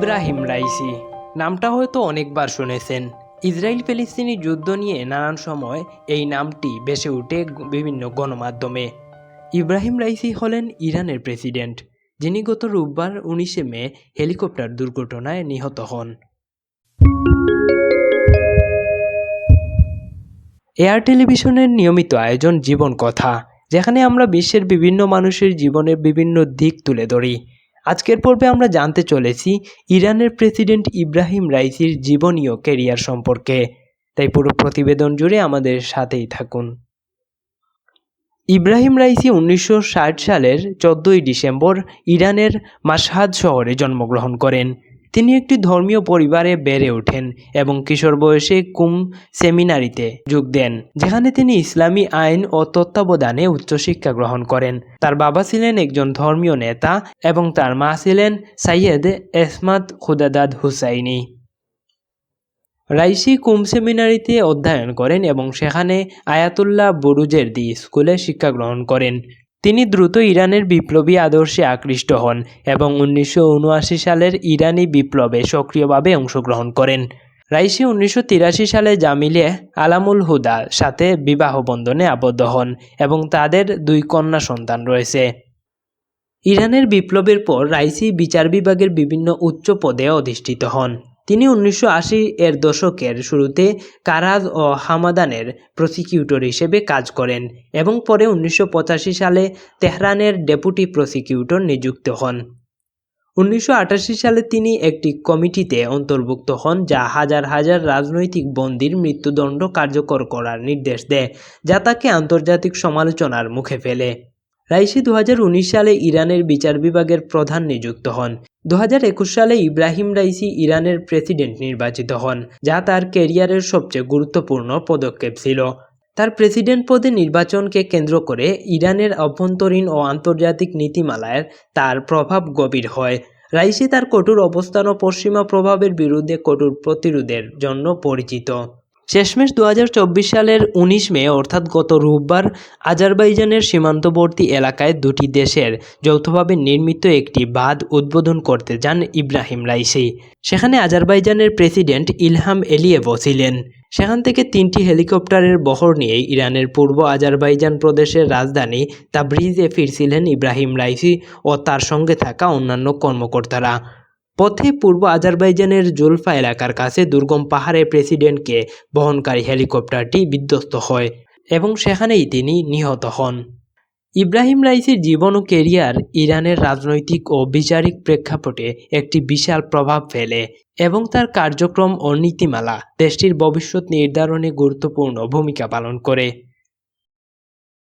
Ebrahim Raisi. নামটা হয়তো অনেকবার শুনেছেন। ইসরায়েল ফিলিস্তিনি যুদ্ধ নিয়ে নানান সময় এই নামটি ভেসে ওঠে বিভিন্ন গণমাধ্যমে। ইব্রাহিম রাইসি হলেন ইরানের প্রেসিডেন্ট, যিনি গত রোববার উনিশে মে হেলিকপ্টার দুর্ঘটনায় নিহত হন। এয়ার টেলিভিশনের নিয়মিত আয়োজন জীবন কথা, যেখানে আমরা বিশ্বের বিভিন্ন মানুষের জীবনের বিভিন্ন দিক তুলে ধরি। আজকের পর্বে আমরা জানতে চলেছি ইরানের প্রেসিডেন্ট ইব্রাহিম রাইসির জীবনীয় কেরিয়ার সম্পর্কে। তাই পুরো প্রতিবেদন জুড়ে আমাদের সাথেই থাকুন। ইব্রাহিম রাইসি উনিশশো ষাট সালের চোদ্দোই ডিসেম্বর ইরানের মাসহাদ শহরে জন্মগ্রহণ করেন। তিনি একটি ধর্মীয় পরিবারে বেড়ে ওঠেন এবং কিশোর বয়সে কুম সেমিনারিতে যোগ দেন, যেখানে তিনি ইসলামী আইন ও তত্ত্বাবধানে উচ্চশিক্ষা গ্রহণ করেন। তার বাবা ছিলেন একজন ধর্মীয় নেতা এবং তার মা ছিলেন Sayyed Esmat Khodadad Hosseini. Raisi Qom সেমিনারিতে অধ্যয়ন করেন এবং সেখানে আয়াতুল্লাহ বুরুজেরদি স্কুলে শিক্ষা গ্রহণ করেন। তিনি দ্রুত ইরানের বিপ্লবী আদর্শে আকৃষ্ট হন এবং উনিশশো উনআশি সালের ইরানি বিপ্লবে সক্রিয়ভাবে অংশগ্রহণ করেন। রাইসি উনিশশো তিরাশি সালে জামিলে আলামুল হুদার সাথে বিবাহ বন্ধনে আবদ্ধ হন এবং তাদের দুই কন্যা সন্তান রয়েছে। ইরানের বিপ্লবের পর রাইসি বিচার বিভাগের বিভিন্ন উচ্চ পদে অধিষ্ঠিত হন। তিনি উনিশশো আশি এর দশকের শুরুতে কারাজ ও হামাদানের প্রসিকিউটর হিসেবে কাজ করেন এবং পরে উনিশশো পঁচাশি সালে তেহরানের ডেপুটি প্রসিকিউটর নিযুক্ত হন। উনিশশো আটাশি সালে তিনি একটি কমিটিতে অন্তর্ভুক্ত হন, যা হাজার হাজার রাজনৈতিক বন্দীর মৃত্যুদণ্ড কার্যকর করার নির্দেশ দেয়, যা তাকে আন্তর্জাতিক সমালোচনার মুখে ফেলে। রাইসি দু হাজার উনিশ সালে ইরানের বিচার বিভাগের প্রধান নিযুক্ত হন। দু হাজার একুশ সালে ইব্রাহিম রাইসি ইরানের প্রেসিডেন্ট নির্বাচিত হন, যা তার ক্যারিয়ারের সবচেয়ে গুরুত্বপূর্ণ পদক্ষেপ ছিল। তার প্রেসিডেন্ট পদে নির্বাচনকে কেন্দ্র করে ইরানের অভ্যন্তরীণ ও আন্তর্জাতিক নীতিমালায় তার প্রভাব গভীর হয়। রাইসি তার কঠোর অবস্থান ও পশ্চিমা প্রভাবের বিরুদ্ধে কঠোর প্রতিরোধের জন্য পরিচিত। শেষমেশ দু হাজার চব্বিশ সালের ১৯ মে, অর্থাৎ গত রোববার, আজারবাইজানের সীমান্তবর্তী এলাকায় দুটি দেশের যৌথভাবে নির্মিত একটি বাঁধ উদ্বোধন করতে যান ইব্রাহিম রাইসি। সেখানে আজারবাইজানের প্রেসিডেন্ট ইলহাম এলিয়েভও ছিলেন। সেখান থেকে তিনটি হেলিকপ্টারের বহর নিয়ে ইরানের পূর্ব আজারবাইজান প্রদেশের রাজধানী তাবরিজে ফিরছিলেন ইব্রাহিম রাইসি ও তার সঙ্গে থাকা অন্যান্য কর্মকর্তারা। পথে পূর্ব আজারবাইজানের জুলফা এলাকার কাছে দুর্গম পাহাড়ে প্রেসিডেন্টকে বহনকারী হেলিকপ্টারটি বিধ্বস্ত হয় এবং সেখানেই তিনি নিহত হন। ইব্রাহিম রাইসির জীবন ও কেরিয়ার ইরানের রাজনৈতিক ও বিচারিক প্রেক্ষাপটে একটি বিশাল প্রভাব ফেলে এবং তার কার্যক্রম ও নীতিমালা দেশটির ভবিষ্যৎ নির্ধারণে গুরুত্বপূর্ণ ভূমিকা পালন করে।